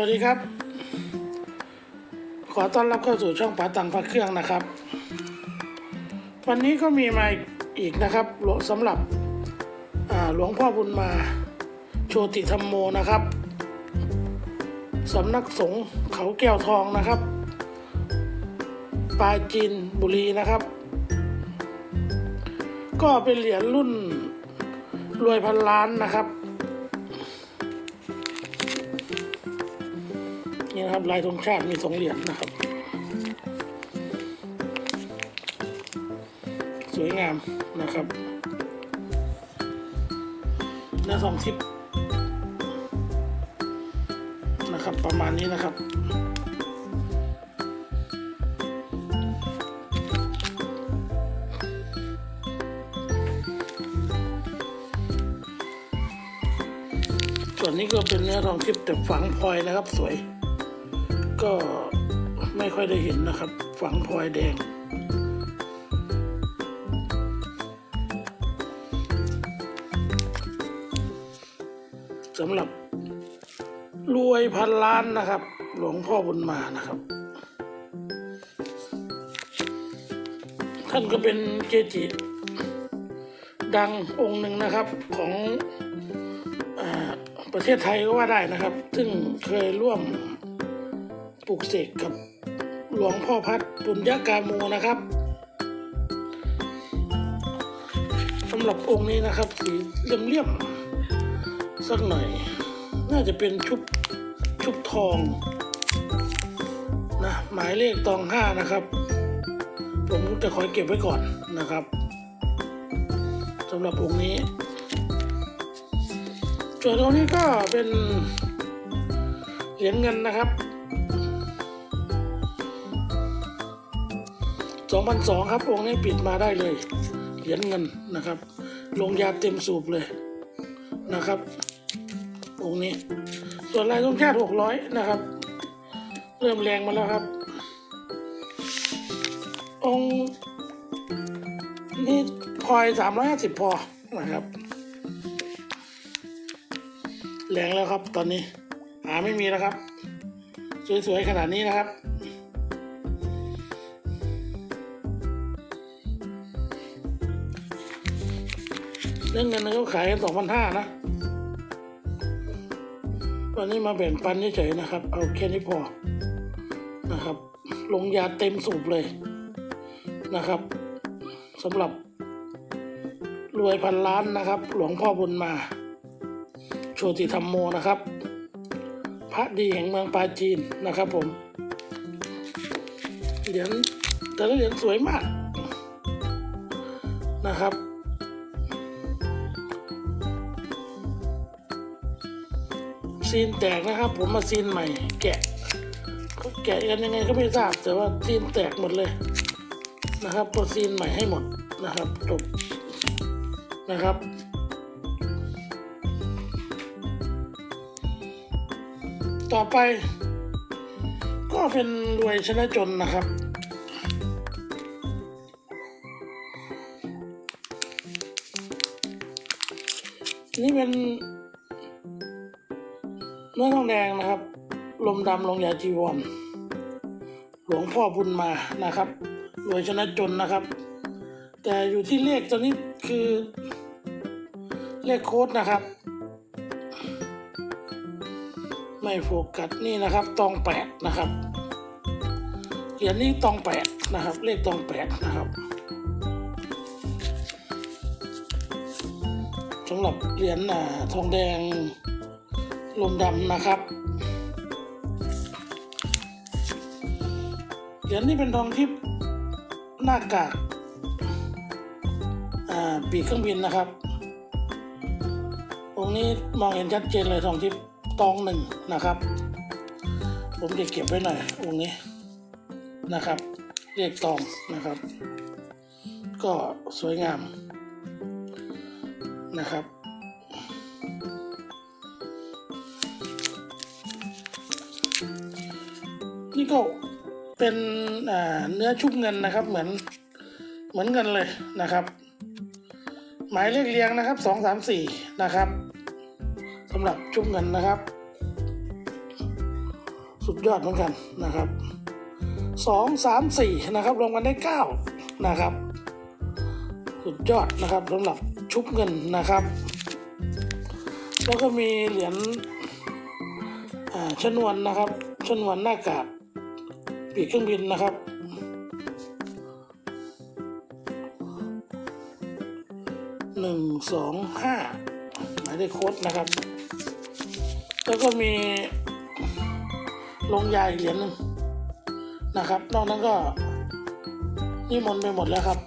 วัสดีครับ ขอต้อนรับเข้าสู่ช่องป๋าตังพระเครื่องนะครับ วันนี้ก็มีมาอีกนะครับสำหรับหลวงพ่อบุญมาโชติธรรมโมนะครับสำนักสงฆ์เขาแก้วทองนะครับปราจีนบุรีนะครับ ก็เป็นเหรียญรุ่นรวยพันล้านนะครับ นี่นะครับลายธงชาติมีสองเหรียญนะครับ สวยงามนะครับหน้าสองทิศนะครับประมาณนี้นะครับส่วนนี้ก็เป็นเนื้อทองทิพย์แต่ฝังพลอยนะครับสวย ก็ไม่ค่อยได้เห็นนะครับ ฝังพลอยแดง สำหรับรวยพันล้านนะครับ หลวงพ่อบุญมานะครับ ท่านก็เป็นเกจิดังองค์หนึ่งนะครับของอประเทศไทยก็ว่าได้นะครับ ซึ่งเคยร่วม ปลูกเสกกับหลวงพ่อพัดปุญญากาโมนะครับสำหรับองค์นี้นะครับ สีเลี่ยมๆสักหน่อย น่าจะเป็นชุบชุบทองนะหมายเลขตองห้านะครับ ผมจะขอเก็บไว้ก่อนนะครับสำหรับองค์นี้ส่วนตรงนี้ก็เป็นเหรียญเงินนะครับ 2,002ครับองค์นี้ปิดมาได้เลย เหรียญเงินนะครับ ลงยาเต็มสูบเลยนะครับองค์นี้ ส่วนลายต้องชาติ600 นะครับ เริ่มแรงมาแล้วครับ องค์นี่พลอย350 พอนะครับ แรงแล้วครับตอนนี้ หาไม่มีแล้วครับ สวยๆขนาดนี้นะครับ เรื่องเงินเขาขายกันสองพันห้านะ วันนี้มาแบ่งปันเฉยๆนะครับ เอาแค่นี้พอนะครับ ลงยาเต็มสูบเลยนะครับสำหรับ รวยพันล้านนะครับ หลวงพ่อบุญมา โชติธรรมโมนะครับ พระดีแห่งเมืองปาจีนนะครับผมเหรียญแต่ละเหรียญสวยมากนะครับ ซีนแตกนะครับ ผมมาซีนใหม่ แกะเขาแกะกันยังไงก็ไม่ทราบแต่ว่าซีนแตกหมดเลยนะครับตัวซีนใหม่ให้หมดนะครับจบนะครับต่อไป ก็เป็นรวยชนะจนนะครับ นี่เป็น เนื้อทองแดงนะครับ ลมดำลงยาจีวรหลวงพ่อบุญมานะครับรวยชนะจนนะครับ แต่อยู่ที่เลขตัวนี้คือเลขโค้ดนะครับ ไม่โฟกัสนี่นะครับตองแปดนะครับเหรียญนี้ตองแปดนะครับ เลขตองแปดนะครับสำหรับเหรียญทองแดง ลมดำนะครับเหรียญนี้เป็นทองทิพย์หน้ากากอ่าปีกเครื่องบินนะครับองนี้มองเห็นชัดเจนเลยทองทิพย์ตองหนึ่งนะครับ ผมจะเก็บไว้หน่อยองค์นี้นะครับ เรียกตองนะครับ ก็สวยงามนะครับ นี่ก็เป็นเนื้อชุบเงินนะครับ เหมือนเหมือนเงินเลยนะครับ หมายเลขเรียงนะครับสองสามสี่นะครับสำหรับชุบเงินนะครับ สุดยอดเหมือนกันนะครับสองสามสี่นะครับรวมกันได้เก้านะครับ สุดยอดนะครับสำหรับชุบเงินนะครับ แล้วก็มีเหรียญชนวนนะครับชนวนหน้ากาก ปีกเครื่องบินนะครับ หนึ่งสองห้าหมายเลขโค้ดนะครับ แล้วก็มีลงยาอีกเหรียญหนึ่งนะครับ นอกนั้นก็นิมนต์ไปหมดแล้วครับ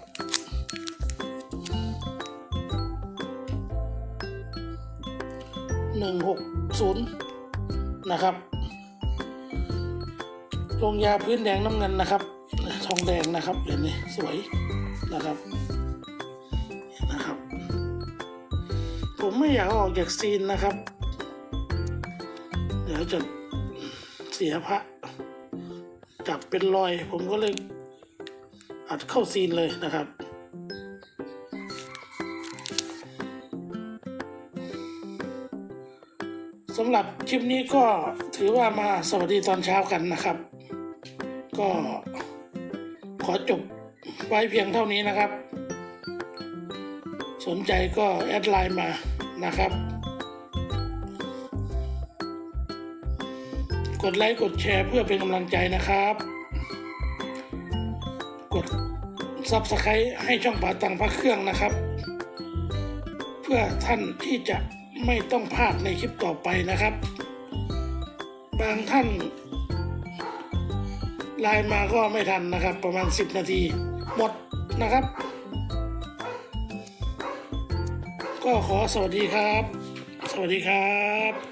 หนึ่งหกศูนย์นะครับ ลงยาพื้นแดงน้ำเงินนะครับ ทองแดงนะครับเหรียญนี้สวยนะครับนะครับ ผมไม่อยากอออกจากซีนนะครับ เดี๋ยวจะเสียพระจับเป็นรอย ผมก็เลยอัดเข้าซีนเลยนะครับสำหรับคลิปนี้ก็ถือว่ามาสวัสดีตอนเช้ากันนะครับ ก็ขอจบไว้เพียงเท่านี้นะครับ สนใจก็แอดไลน์มานะครับ กดไลค์กดแชร์เพื่อเป็นกำลังใจนะครับ กด Subscribe ให้ช่องป่าตังพระเครื่องนะครับ เพื่อท่านที่จะไม่ต้องพลาดในคลิปต่อไปนะครับ บางท่าน ไลน์มาก็ไม่ทันนะครับ ประมาณ 10 นาทีหมดนะครับ ก็ขอสวัสดีครับ สวัสดีครับ